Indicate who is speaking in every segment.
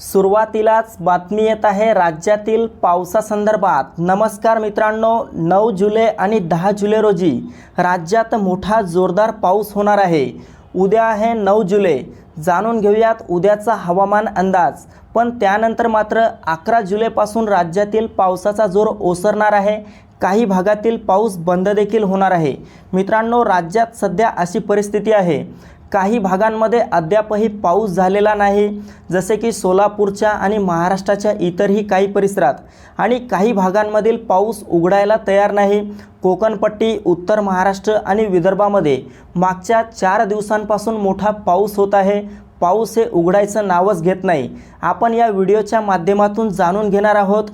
Speaker 1: सुरुवातीलाच बातमी येत आहे राज्यातील पावसासंदर्भात. नमस्कार मित्रांनो नऊ जुलै आणि दहा जुलै रोजी राज्यात मोठा जोरदार पाऊस होणार आहे. उद्या आहे नऊ जुलै. जाणून घेऊयात उद्याचा हवामान अंदाज. पण त्यानंतर मात्र अकरा जुलैपासून राज्यातील पावसाचा जोर ओसरणार आहे. काही भागातील पाऊस बंद देखील होणार आहे. मित्रांनो राज्यात सध्या अशी परिस्थिती आहे. काही भागांमध्ये अद्यापही पाऊस झालेला नाही जसे की सोलापूरच्या आणि महाराष्ट्राच्या इतरही काही परिसरात. आणि काही भागांमधील पाऊस उघडायला तयार नाही. कोकणपट्टी उत्तर महाराष्ट्र आणि विदर्भामध्ये मागच्या चार दिवसांपासून मोठा पाऊस होत आहे. पाऊस हे उघडायचं नावच घेत नाही. आपण या व्हिडिओच्या माध्यमातून जाणून घेणार आहोत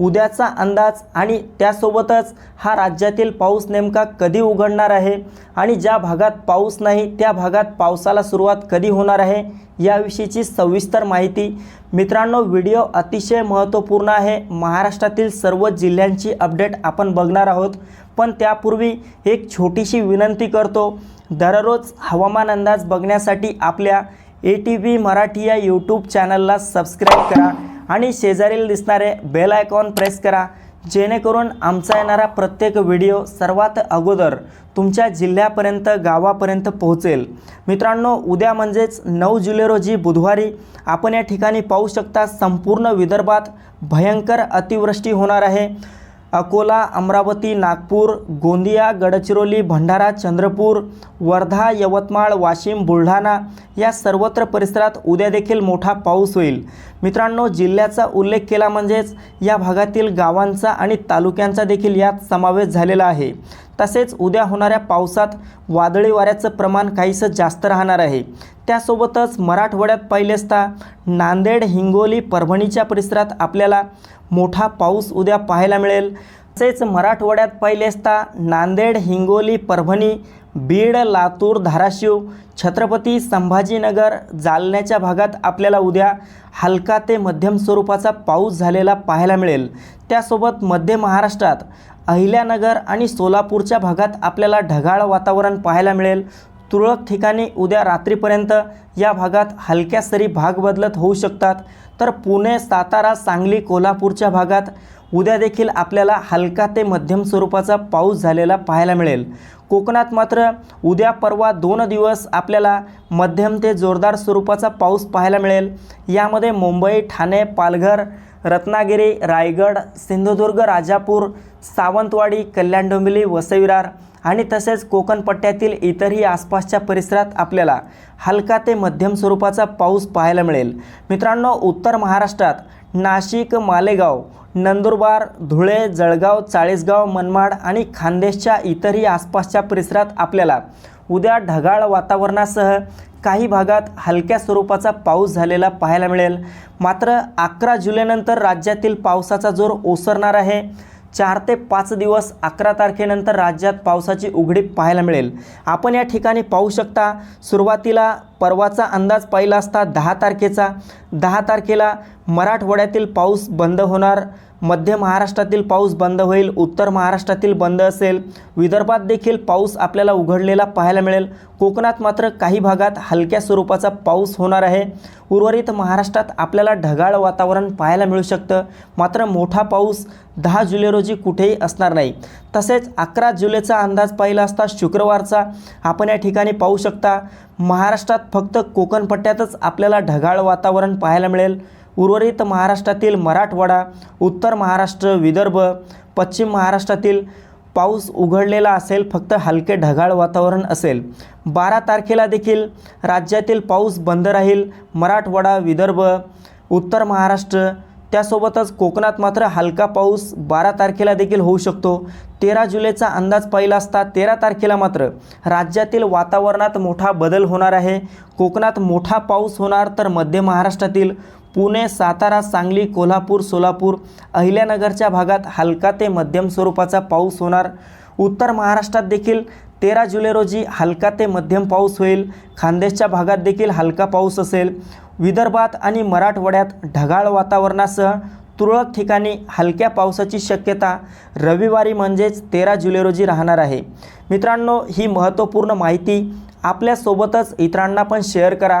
Speaker 1: उद्याचा अंदाज आणि त्यासोबतच हा राज्यातील पाऊस नेमका कधी उघडणार आहे आणि ज्या भागात पाऊस नाही त्या भागात पावसाला सुरुवात कधी होणार आहे याविषयीची सविस्तर माहिती. मित्रांनो व्हिडिओ अतिशय महत्त्वपूर्ण आहे. महाराष्ट्रातील सर्व जिल्ह्यांची अपडेट आपण बघणार आहोत. पण त्यापूर्वी एक छोटीशी विनंती करतो. दररोज हवामान अंदाज बघण्यासाठी आपल्या ए टी व्ही मराठी या यूट्यूब चॅनलला सबस्क्राईब करा आणि शेजारील दिसणारे बेल आयकॉन प्रेस करा जेणेकरून आमचा येणारा प्रत्येक व्हिडिओ सर्वात अगोदर तुमच्या जिल्ह्यापर्यंत गावापर्यंत पोहोचेल. मित्रांनो उद्या म्हणजेच नऊ जुलै रोजी बुधवारी आपण या ठिकाणी पाहू शकता संपूर्ण विदर्भात भयंकर अतिवृष्टी होणार आहे. अकोला अमरावती नागपूर गोंदिया गडचिरोली भंडारा चंद्रपूर वर्धा यवतमाळ वाशिम बुलढाणा या सर्वत्र परिसरात उद्या देखील मोठा पाऊस होईल. मित्रांनो जिल्ह्याचा उल्लेख केला म्हणजेच या भागातील गावांचा आणि तालुक्यांचा देखील यात समावेश झालेला आहे. तसेच उद्या होणाऱ्या पावसात वादळी वाऱ्याचं प्रमाण काहीसं जास्त राहणार आहे. त्यासोबतच मराठवाड्यात पाहिले असता नांदेड हिंगोली परभणीच्या परिसरात आपल्याला मोठा पाऊस उद्या पाहायला मिळेल. तसेच मराठवाड्यात पाहिले असता नांदेड हिंगोली परभणी बीड लातूर धाराशिव छत्रपती संभाजीनगर जालन्याच्या भागात आपल्याला उद्या हलका ते मध्यम स्वरूपाचा पाऊस झालेला पाहायला मिळेल. त्यासोबत मध्य महाराष्ट्रात अहिल्यानगर आणि सोलापूरच्या भागात आपल्याला ढगाळ वातावरण पाहायला मिळेल. तुरळक ठिकाणी उद्या रात्रीपर्यंत या भागात हलक्या सरी भाग बदलत होऊ शकतात. तर पुणे सातारा सांगली कोल्हापूरच्या भागात उद्या देखील आपल्याला हलका ते मध्यम स्वरूपाचा पाऊस झालेला पाहायला मिळेल. कोकणात मात्र उद्या परवा दोन दिवस आपल्याला मध्यम ते जोरदार स्वरूपाचा पाऊस पाहायला मिळेल. यामध्ये मुंबई ठाणे पालघर रत्नागिरी रायगड सिंधुदुर्ग राजापूर सावंतवाडी कल्याण डोंबिवली वसईविरार आणि तसेच कोकण पट्ट्यातील इतरही आसपासच्या परिसरात आपल्याला हलका ते मध्यम स्वरूपाचा पाऊस पाहायला मिळेल. मित्रांनो उत्तर महाराष्ट्रात नाशिक मालेगाव नंदुरबार धुळे जळगाव चाळीसगाव मनमाड आणि खानदेशच्या इतरही आसपासच्या परिसरात आपल्याला उद्या ढगाळ वातावरणासह काही भागात हलक्या स्वरूपाचा पाऊस झालेला पाहायला मिळेल. मात्र अकरा जुलैनंतर राज्यातील पावसाचा जोर ओसरणार आहे. चार ते पाच दिवस अकरा तारखेनंतर राज्यात पावसाची उघडीप पाहायला मिळेल. आपण या ठिकाणी पाहू शकता सुरुवातीला परवाचा अंदाज पाहिला असता दहा तारखेचा. दहा तारखेला मराठवाड्यातील पाऊस बंद होणार. मध्य महाराष्ट्रातील पाऊस बंद होईल उत्तर महाराष्ट्रातील बंद असेल. विदर्भात देखील पाऊस आपल्याला उघडलेला पाहायला मिळेल. कोकणात मात्र काही भागात हलक्या स्वरूपाचा पाऊस होणार आहे. उर्वरित महाराष्ट्रात आपल्याला ढगाळ वातावरण पाहायला मिळू शकतं. मात्र मोठा पाऊस दहा जुलै रोजी कुठेही असणार नाही. तसेच अकरा जुलैचा अंदाज पाहिला असता शुक्रवारचा आपण या ठिकाणी पाहू शकता. महाराष्ट्रात फक्त कोकणपट्ट्यातच आपल्याला ढगाळ वातावरण पाहायला मिळेल. उर्वरित महाराष्ट्रातील मराठवाडा उत्तर महाराष्ट्र विदर्भ पश्चिम महाराष्ट्रातील पाऊस उघडलेला असेल फक्त हलके ढगाळ वातावरण असेल. बारा तारखेला देखील राज्यातील पाऊस बंद राहील. मराठवाडा विदर्भ उत्तर महाराष्ट्र त्यासोबतच कोकणात मात्र हलका पाऊस बारा तारखेला देखील होऊ शकतो. तेरा जुलैचा अंदाज पाहिला असता तेरा तारखेला मात्र राज्यातील वातावरणात मोठा बदल होणार आहे. कोकणात मोठा पाऊस होणार तर मध्य महाराष्ट्रातील पुणे सातारा सांगली कोल्हापूर सोलापूर अहिल्यानगरच्या भागात हलका ते मध्यम स्वरूपाचा पाऊस होणार. उत्तर महाराष्ट्रात देखील तेरा जुलै रोजी हलका ते मध्यम पाऊस होईल. खानदेशच्या भागात देखील हलका पाऊस असेल. विदर्भात आणि मराठवाड्यात ढगाळ वातावरणासह तुरळक ठिकाणी हलक्या पावसाची शक्यता रविवारी म्हणजेच तेरा जुलै रोजी राहणार आहे. मित्रांनो ही महत्त्वपूर्ण माहिती आपल्यासोबतच इतरांना पण शेअर करा.